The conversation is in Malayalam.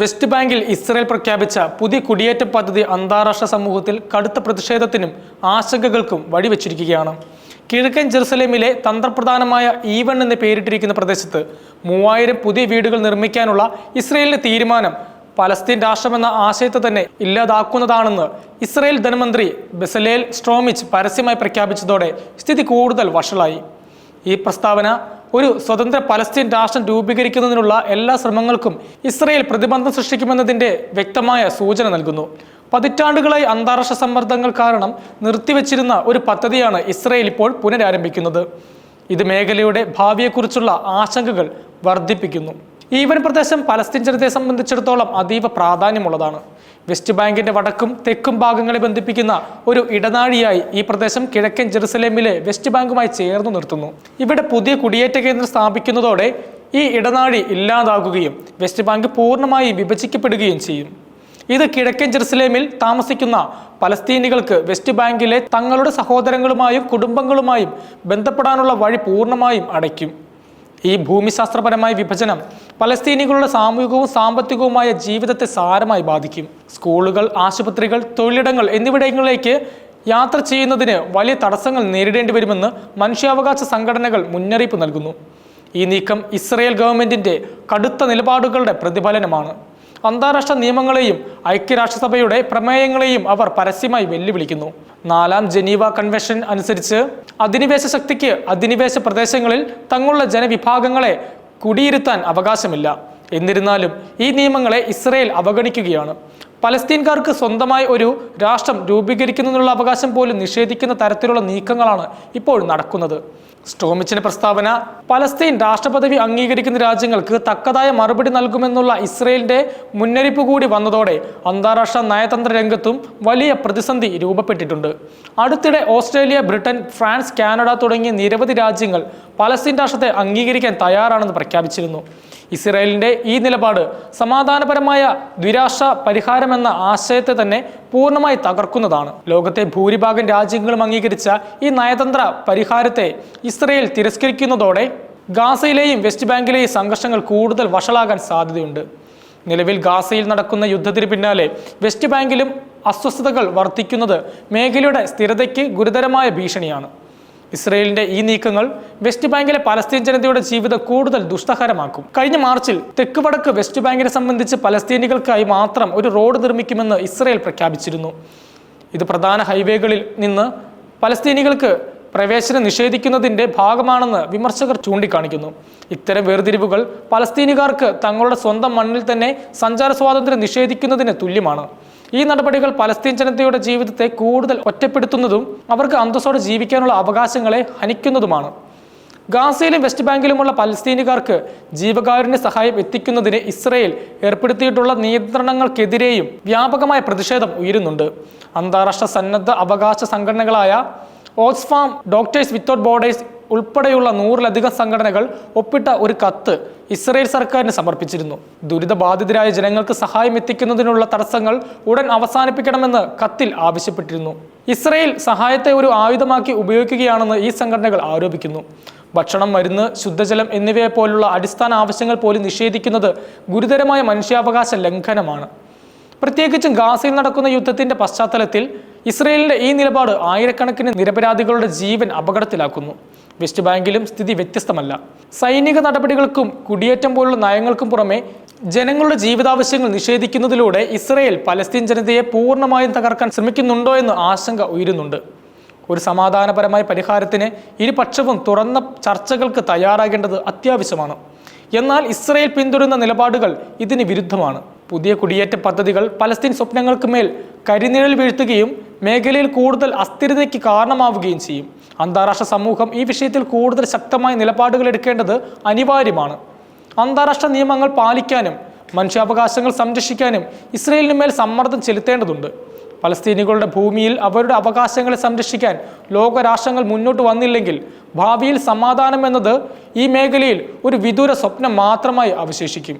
വെസ്റ്റ് ബാങ്കിൽ ഇസ്രയേൽ പ്രഖ്യാപിച്ച പുതിയ കുടിയേറ്റ പദ്ധതി അന്താരാഷ്ട്ര സമൂഹത്തിൽ കടുത്ത പ്രതിഷേധത്തിനും ആശങ്കകൾക്കും വഴിവെച്ചിരിക്കുകയാണ്. കിഴക്കൻ ജെറുസലേമിലെ തന്ത്രപ്രധാനമായ ഈവൺ എന്ന് പേരിട്ടിരിക്കുന്ന പ്രദേശത്ത് മൂവായിരം പുതിയ വീടുകൾ നിർമ്മിക്കാനുള്ള ഇസ്രയേലിന്റെ തീരുമാനം പലസ്തീൻ രാഷ്ട്രമെന്ന ആശയത്തെ തന്നെ ഇല്ലാതാക്കുന്നതാണെന്ന് ഇസ്രയേൽ ധനമന്ത്രി ബെസലേൽ സ്ട്രോമിച്ച് പരസ്യമായി പ്രഖ്യാപിച്ചതോടെ സ്ഥിതി കൂടുതൽ വഷളായി. ഈ പ്രസ്താവന ഒരു സ്വതന്ത്ര പലസ്തീൻ രാഷ്ട്രം രൂപീകരിക്കുന്നതിനുള്ള എല്ലാ ശ്രമങ്ങൾക്കും ഇസ്രയേൽ പ്രതിബന്ധം സൃഷ്ടിക്കുമെന്നതിന്റെ വ്യക്തമായ സൂചന നൽകുന്നു. പതിറ്റാണ്ടുകളായി അന്താരാഷ്ട്ര സമ്മർദ്ദങ്ങൾ കാരണം നിർത്തിവെച്ചിരുന്ന ഒരു പദ്ധതിയാണ് ഇസ്രയേൽ ഇപ്പോൾ പുനരാരംഭിക്കുന്നത്. ഇത് മേഖലയുടെ ഭാവിയെക്കുറിച്ചുള്ള ആശങ്കകൾ വർദ്ധിപ്പിക്കുന്നു. ഈവൻ പ്രദേശം പലസ്തീൻ ജനതയെ സംബന്ധിച്ചിടത്തോളം അതീവ പ്രാധാന്യമുള്ളതാണ്. വെസ്റ്റ് ബാങ്കിന്റെ വടക്കും തെക്കും ഭാഗങ്ങളെ ബന്ധിപ്പിക്കുന്ന ഒരു ഇടനാഴിയായി ഈ പ്രദേശം കിഴക്കൻ ജെറുസലേമിലെ വെസ്റ്റ് ബാങ്കുമായി ചേർന്നു നിർത്തുന്നു. ഇവിടെ പുതിയ കുടിയേറ്റ കേന്ദ്രം സ്ഥാപിക്കുന്നതോടെ ഈ ഇടനാഴി ഇല്ലാതാകുകയും വെസ്റ്റ് ബാങ്ക് പൂർണമായി വിഭജിക്കപ്പെടുകയും ചെയ്യും. ഇത് കിഴക്കൻ ജെറുസലേമിൽ താമസിക്കുന്ന പലസ്തീനികൾക്ക് വെസ്റ്റ് ബാങ്കിലെ തങ്ങളുടെ സഹോദരങ്ങളുമായും കുടുംബങ്ങളുമായും ബന്ധപ്പെടാനുള്ള വഴി പൂർണമായും അടയ്ക്കും. ഈ ഭൂമിശാസ്ത്രപരമായ വിഭജനം പലസ്തീനികളുടെ സാമൂഹികവും സാമ്പത്തികവുമായ ജീവിതത്തെ സാരമായി ബാധിക്കും. സ്കൂളുകൾ ആശുപത്രികൾ തൊഴിലിടങ്ങൾ എന്നിവിടങ്ങളിലേക്ക് യാത്ര ചെയ്യുന്നതിന് വലിയ തടസ്സങ്ങൾ നേരിടേണ്ടി വരുമെന്ന് മനുഷ്യാവകാശ സംഘടനകൾ മുന്നറിയിപ്പ് നൽകുന്നു. ഈ നീക്കം ഇസ്രയേൽ ഗവൺമെന്റിന്റെ കടുത്ത നിലപാടുകളുടെ പ്രതിഫലനമാണ്. അന്താരാഷ്ട്ര നിയമങ്ങളെയും ഐക്യരാഷ്ട്രസഭയുടെ പ്രമേയങ്ങളെയും അവർ പരസ്യമായി വെല്ലുവിളിക്കുന്നു. നാലാം ജനീവ കൺവെൻഷൻ അനുസരിച്ച് അധിനിവേശ ശക്തിക്ക് അധിനിവേശ പ്രദേശങ്ങളിൽ തങ്ങളുടെ ജനവിഭാഗങ്ങളെ കുടിയിരുത്താൻ അവകാശമില്ല. എന്നിരുന്നാലും ഈ നിയമങ്ങളെ ഇസ്രയേൽ അവഗണിക്കുകയാണ്. പലസ്തീൻകാർക്ക് സ്വന്തമായി ഒരു രാഷ്ട്രം രൂപീകരിക്കുന്നതിനുള്ള അവകാശം പോലും നിഷേധിക്കുന്ന തരത്തിലുള്ള നീക്കങ്ങളാണ് ഇപ്പോൾ നടക്കുന്നത്. സ്റ്റോമിച്ചിന്റെ പ്രസ്താവന പലസ്തീൻ രാഷ്ട്രപദവി അംഗീകരിക്കുന്ന രാജ്യങ്ങൾക്ക് തക്കതായ മറുപടി നൽകുമെന്നുള്ള ഇസ്രയേലിന്റെ മുന്നറിയിപ്പ് കൂടി വന്നതോടെ അന്താരാഷ്ട്ര നയതന്ത്ര രംഗത്തും വലിയ പ്രതിസന്ധി രൂപപ്പെട്ടിട്ടുണ്ട്. അടുത്തിടെ ഓസ്ട്രേലിയ ബ്രിട്ടൻ ഫ്രാൻസ് കാനഡ തുടങ്ങിയ നിരവധി രാജ്യങ്ങൾ പലസ്തീൻ രാഷ്ട്രത്തെ അംഗീകരിക്കാൻ തയ്യാറാണെന്ന് പ്രഖ്യാപിച്ചിരുന്നു. ഇസ്രയേലിന്റെ ഈ നിലപാട് സമാധാനപരമായ ദ്വിരാഷ്ട്ര പരിഹാരമെന്ന ആശയത്തെ തന്നെ പൂർണമായി തകർക്കുന്നതാണ്. ലോകത്തെ ഭൂരിഭാഗം രാജ്യങ്ങളും അംഗീകരിച്ച ഈ നയതന്ത്ര പരിഹാരത്തെ ഇസ്രയേൽ തിരസ്കരിക്കുന്നതോടെ ഗാസയിലെയും വെസ്റ്റ് ബാങ്കിലെയും സംഘർഷങ്ങൾ കൂടുതൽ വഷളാകാൻ സാധ്യതയുണ്ട്. നിലവിൽ ഗാസയിൽ നടക്കുന്ന യുദ്ധത്തിന് പിന്നാലെ വെസ്റ്റ് ബാങ്കിലും അസ്വസ്ഥതകൾ വർദ്ധിക്കുന്നത് മേഖലയുടെ സ്ഥിരതയ്ക്ക് ഗുരുതരമായ ഭീഷണിയാണ്. ഇസ്രയേലിന്റെ ഈ നീക്കങ്ങൾ വെസ്റ്റ് ബാങ്കിലെ പലസ്തീൻ ജനതയുടെ ജീവിതം കൂടുതൽ ദുഷ്കരമാക്കും കഴിഞ്ഞ മാർച്ചിൽ തെക്ക് വടക്ക് വെസ്റ്റ് ബാങ്കിനെ സംബന്ധിച്ച് പലസ്തീനികൾക്കായി മാത്രം ഒരു റോഡ് നിർമ്മിക്കുമെന്ന് ഇസ്രയേൽ പ്രഖ്യാപിച്ചിരുന്നു. ഇത് പ്രധാന ഹൈവേകളിൽ നിന്ന് പലസ്തീനികൾക്ക് പ്രവേശനം നിഷേധിക്കുന്നതിന്റെ ഭാഗമാണെന്ന് വിമർശകർ ചൂണ്ടിക്കാണിക്കുന്നു. ഇത്തരം വേർതിരിവുകൾ പലസ്തീനുകാർക്ക് തങ്ങളുടെ സ്വന്തം മണ്ണിൽ തന്നെ സഞ്ചാര സ്വാതന്ത്ര്യം നിഷേധിക്കുന്നതിന് തുല്യമാണ്. ഈ നടപടികൾ പലസ്തീൻ ജനതയുടെ ജീവിതത്തെ കൂടുതൽ ഒറ്റപ്പെടുത്തുന്നതും അവർക്ക് അന്തസ്സോടെ ജീവിക്കാനുള്ള അവകാശങ്ങളെ ഹനിക്കുന്നതുമാണ്. ഗാസയിലും വെസ്റ്റ് ബാങ്കിലുമുള്ള പലസ്തീനുകാർക്ക് ജീവകാരുണ്യ സഹായം എത്തിക്കുന്നതിന് ഇസ്രയേൽ ഏർപ്പെടുത്തിയിട്ടുള്ള നിയന്ത്രണങ്ങൾക്കെതിരെയും വ്യാപകമായ പ്രതിഷേധം ഉയരുന്നുണ്ട്. അന്താരാഷ്ട്ര സന്നദ്ധ അവകാശ സംഘടനകളായ ഓക്സ്ഫാം ഡോക്ടേഴ്സ് വിത്തൗട്ട് ബോർഡേഴ്സ് ഉൾപ്പെടെയുള്ള നൂറിലധികം സംഘടനകൾ ഒപ്പിട്ട ഒരു കത്ത് ഇസ്രയേൽ സർക്കാരിന് സമർപ്പിച്ചിരുന്നു. ദുരിതബാധിതരായ ജനങ്ങൾക്ക് സഹായം എത്തിക്കുന്നതിനുള്ള തടസ്സങ്ങൾ ഉടൻ അവസാനിപ്പിക്കണമെന്ന് കത്തിൽ ആവശ്യപ്പെട്ടിരുന്നു. ഇസ്രയേൽ സഹായത്തെ ഒരു ആയുധമാക്കി ഉപയോഗിക്കുകയാണെന്ന് ഈ സംഘടനകൾ ആരോപിക്കുന്നു. ഭക്ഷണം മരുന്ന് ശുദ്ധജലം എന്നിവയെ പോലുള്ള അടിസ്ഥാന ആവശ്യങ്ങൾ പോലും നിഷേധിക്കുന്നത് ഗുരുതരമായ മനുഷ്യാവകാശ ലംഘനമാണ്. പ്രത്യേകിച്ചും ഗാസയിൽ നടക്കുന്ന യുദ്ധത്തിന്റെ പശ്ചാത്തലത്തിൽ ഇസ്രയേലിന്റെ ഈ നിലപാട് ആയിരക്കണക്കിന് നിരപരാധികളുടെ ജീവൻ അപകടത്തിലാക്കുന്നു. വെസ്റ്റ് ബാങ്കിലും സ്ഥിതി വ്യത്യസ്തമല്ല. സൈനിക നടപടികൾക്കും കുടിയേറ്റം പോലുള്ള നയങ്ങൾക്കും പുറമെ ജനങ്ങളുടെ ജീവിതാവശ്യങ്ങൾ നിഷേധിക്കുന്നതിലൂടെ ഇസ്രയേൽ പലസ്തീൻ ജനതയെ പൂർണമായും തകർക്കാൻ ശ്രമിക്കുന്നുണ്ടോ എന്ന് ആശങ്ക ഉയരുന്നുണ്ട്. ഒരു സമാധാനപരമായ പരിഹാരത്തിന് ഇരുപക്ഷവും തുറന്ന ചർച്ചകൾക്ക് തയ്യാറാകേണ്ടത് അത്യാവശ്യമാണ്. എന്നാൽ ഇസ്രയേൽ പിന്തുടരുന്ന നിലപാടുകൾ ഇതിന് വിരുദ്ധമാണ്. പുതിയ കുടിയേറ്റ പദ്ധതികൾ പലസ്തീൻ സ്വപ്നങ്ങൾക്ക് മേൽ കരിനിഴൽ വീഴ്ത്തുകയും മേഖലയിൽ കൂടുതൽ അസ്ഥിരതയ്ക്ക് കാരണമാവുകയും ചെയ്യും. അന്താരാഷ്ട്ര സമൂഹം ഈ വിഷയത്തിൽ കൂടുതൽ ശക്തമായ നിലപാടുകൾ എടുക്കേണ്ടത് അനിവാര്യമാണ്. അന്താരാഷ്ട്ര നിയമങ്ങൾ പാലിക്കാനും മനുഷ്യാവകാശങ്ങൾ സംരക്ഷിക്കാനും ഇസ്രയേലിന് മേൽ സമ്മർദ്ദം ചെലുത്തേണ്ടതുണ്ട്. പലസ്തീനികളുടെ ഭൂമിയിൽ അവരുടെ അവകാശങ്ങളെ സംരക്ഷിക്കാൻ ലോകരാഷ്ട്രങ്ങൾ മുന്നോട്ട് വന്നില്ലെങ്കിൽ ഭാവിയിൽ സമാധാനം എന്നത് ഈ മേഖലയിൽ ഒരു വിദൂര സ്വപ്നം മാത്രമായി അവശേഷിക്കും.